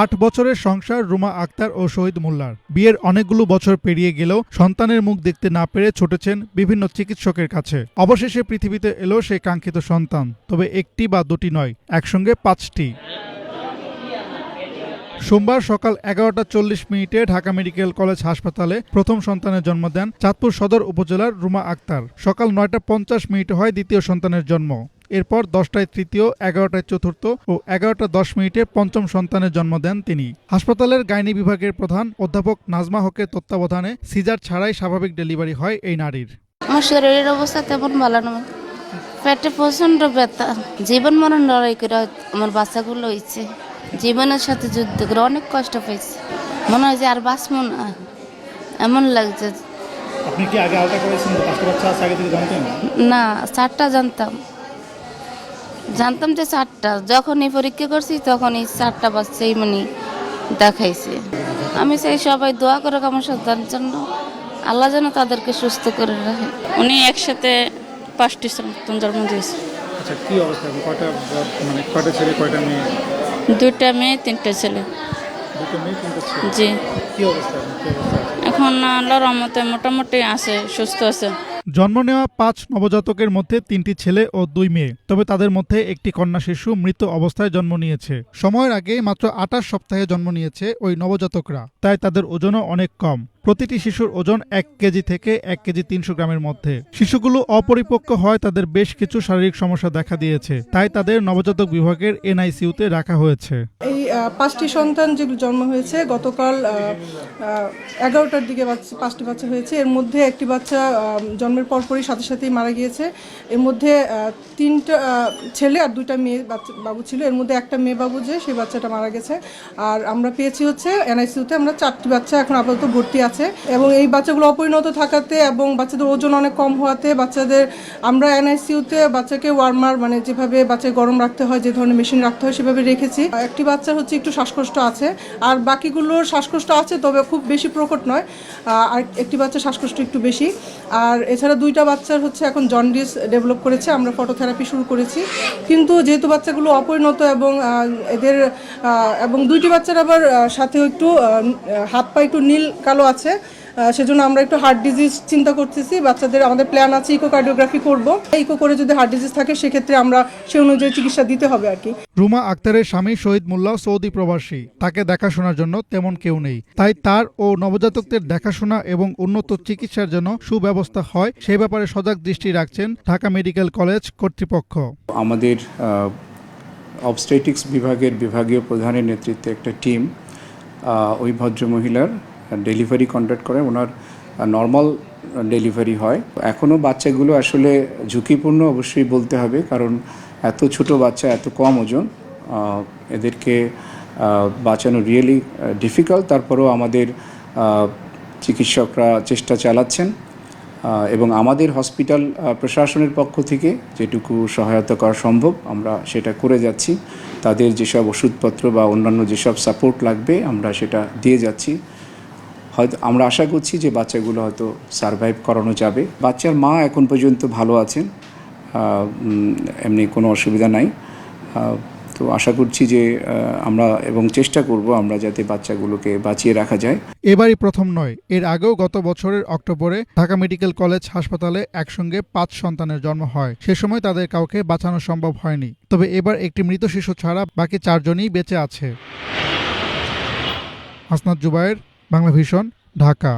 আট বছরের সংসার রুমা আক্তার ও শহীদ মোল্লার। বিয়ের অনেকগুলো বছর পেরিয়ে গেলেও সন্তানের মুখ দেখতে না পেরে ছুটেছেন বিভিন্ন চিকিৎসকের কাছে। অবশেষে পৃথিবীতে এলো সেই কাঙ্ক্ষিত সন্তান, তবে একটি বা দুটি নয়, একসঙ্গে পাঁচটি। সোমবার সকাল এগারোটা চল্লিশ মিনিটে ঢাকা মেডিকেল কলেজ হাসপাতালে প্রথম সন্তানের জন্ম দেন চাঁদপুর সদর উপজেলার রুমা আক্তার। সকাল নয়টা পঞ্চাশ মিনিটে হয় দ্বিতীয় সন্তানের জন্ম। এরপর দশটায় তৃতীয় এগারোটায় চতুর্থ ও এগারোটা দশ মিনিটে পঞ্চম সন্তানের জন্ম দেন তিনি। হাসপাতালের গাইনি বিভাগের প্রধান অধ্যাপক নাজমা হকের তত্ত্বাবধানে সিজার ছাড়াই স্বাভাবিক ডেলিভারি হয় এই নারীর। আমার শরীরের অবস্থা তেমন ভালো নয় পেটে প্রচণ্ড ব্যথা। জীবন মরণ লড়াই করে আমার বাচ্চাগুলো হয়েছে। জীবনের সাথে যুদ্ধ করে অনেক কষ্ট পেয়েছি। মনে হয় যে আর বাঁচবো না। এমন লাগছে। আপনি কি আগে আলাদা করেছেন? বাচ্চা আগে থেকে জানতেন? না চারটা জানতাম। জানতাম যে চারটা। যখন এই পরীক্ষা করছি তখন এই চারটা বাচ্চাই মানে দেখাইছে। আমি চাই সবাই দোয়া করে আমার সন্তানের জন্য আল্লাহ যেন তাদেরকে সুস্থ করে রাখে। উনি একসাথে পাঁচটি সন্তান জন্ম দিয়েছে। আচ্ছা কি অবস্থা? কয়টা মানে কয়টা ছেলে কয়টা মেয়ে? দুইটা মেয়ে তিনটা ছেলে। দুটো মেয়ে তিনটা ছেলে। জি। কি অবস্থা? এখন আল্লাহর রহমতে মোটামুটি আছে সুস্থ আছে। জন্ম নেওয়া পাঁচ নবজাতকের মধ্যে তিনটি ছেলে ও দুই মেয়ে। তবে তাদের মধ্যে একটি কন্যা শিশু মৃত অবস্থায় জন্ম নিয়েছে। সময়ের আগে মাত্র আঠাশ সপ্তাহে জন্ম নিয়েছে ওই নবজাতকরা, তাই তাদের ওজনও অনেক কম। প্রতিটি শিশুর ওজন এক কেজি থেকে এক কেজি তিনশো গ্রামের মধ্যে। শিশুগুলো অপরিপক্ক হয় তাদের বেশ কিছু শারীরিক সমস্যা দেখা দিয়েছে, তাই তাদের নবজাতক বিভাগের এনআইসিউতে রাখা হয়েছে। পাঁচটি সন্তান যেগুলো জন্ম হয়েছে, গতকাল এগারোটার দিকে বাচ্চা পাঁচটি বাচ্চা হয়েছে। এর মধ্যে একটি বাচ্চা জন্মের পরপরই সাথে সাথেই মারা গিয়েছে। এর মধ্যে তিনটা ছেলে আর দুইটা মেয়ে বাচ্চা বাবু ছিল। এর মধ্যে একটা মেয়ে বাবু যে, সেই বাচ্চাটা মারা গেছে। আর আমরা পেয়েছি হচ্ছে এনআইসিউতে। আমরা চারটি বাচ্চা এখন আপাতত ভর্তি আছে। এবং এই বাচ্চাগুলো অপরিণত থাকাতে এবং বাচ্চাদের ওজন অনেক কম হওয়াতে বাচ্চাদের আমরা এনআইসিউতে বাচ্চাকে ওয়ার্মার মানে যেভাবে বাচ্চাকে গরম রাখতে হয়, যে ধরনের মেশিন রাখতে হয়, সেভাবে রেখেছি। একটি বাচ্চার হচ্ছে একটু শ্বাসকষ্ট আছে। আর বাকিগুলোর শ্বাসকষ্ট আছে, তবে খুব বেশি প্রকট নয়। আর একটি বাচ্চা শ্বাসকষ্ট একটু বেশি। আর এছাড়া দুইটা বাচ্চার হচ্ছে এখন জন্ডিস ডেভেলপ করেছে, আমরা ফটোথেরাপি শুরু করেছি। কিন্তু যেহেতু বাচ্চাগুলো অপরিণত এবং এদের এবং দুইটি বাচ্চার আবার সাথে একটু হাত পা একটু নীল কালো আছে সেজন্য আমরা একটু হার্ট ডিজিজ চিন্তা করতেছি। বাচ্চাদের আমাদের প্ল্যান আছে ইকোকার্ডিওগ্রাফি করব। ইকো করে যদি হার্ট ডিজিজ থাকে সেক্ষেত্রে আমরা সে অনুযায়ী চিকিৎসা দিতে হবে আর কি। রুমা আক্তারের স্বামী শহীদ মোল্লা সৌদি প্রবাসী। তাকে দেখাশোনার জন্য তেমন কেউ নেই। তাই তার ও নবজাতকদের দেখাশোনা এবং উন্নত চিকিৎসার জন্য সুব্যবস্থা হয় সেই ব্যাপারে সজাগ দৃষ্টি রাখছেন ঢাকা মেডিকেল কলেজ কর্তৃপক্ষ। আমাদের অবস্টেটিক্স বিভাগের বিভাগীয় প্রধানের নেতৃত্বে একটা টিম ওই ভদ্রমহিলার ডেলিভারি কন্ডাক্ট করে, ওনার নর্মাল ডেলিভারি হয়। এখনও বাচ্চাগুলো আসলে ঝুঁকিপূর্ণ অবশ্যই বলতে হবে, কারণ এত ছোট বাচ্চা, এত কম ওজন এদেরকে বাঁচানো রিয়েলি ডিফিকাল্ট তারপরেও আমাদের চিকিৎসকরা চেষ্টা চালাচ্ছেন এবং আমাদের হসপিটাল প্রশাসনের পক্ষ থেকে যেটুকু সহায়তা করা সম্ভব, আমরা সেটা করে যাচ্ছি। তাদের যেসব ওষুধপত্র বা অন্যান্য যেসব সাপোর্ট লাগবে, আমরা সেটা দিয়ে যাচ্ছি। হয়তো আমরা আশা করছি যে বাচ্চাগুলো হয়তো সারভাইভ করানো যাবে। বাচ্চার মা এখন পর্যন্ত ভালো আছেন এমনি কোনো অসুবিধা নাই। তো আশা করছি যে আমরা এবং চেষ্টা করব আমরা যাতে বাচ্চাগুলোকে বাঁচিয়ে রাখা যায়। এবারই প্রথম নয়, এর আগেও গত বছরের অক্টোবরে ঢাকা মেডিকেল কলেজ হাসপাতালে একসঙ্গে পাঁচ সন্তানের জন্ম হয়। সে সময় তাদের কাউকে বাঁচানো সম্ভব হয়নি। তবে এবার একটি মৃত শিশু ছাড়া বাকি চারজনই বেঁচে আছে। হাসনাত জুবায়ের বাংলা ভিশন ঢাকা।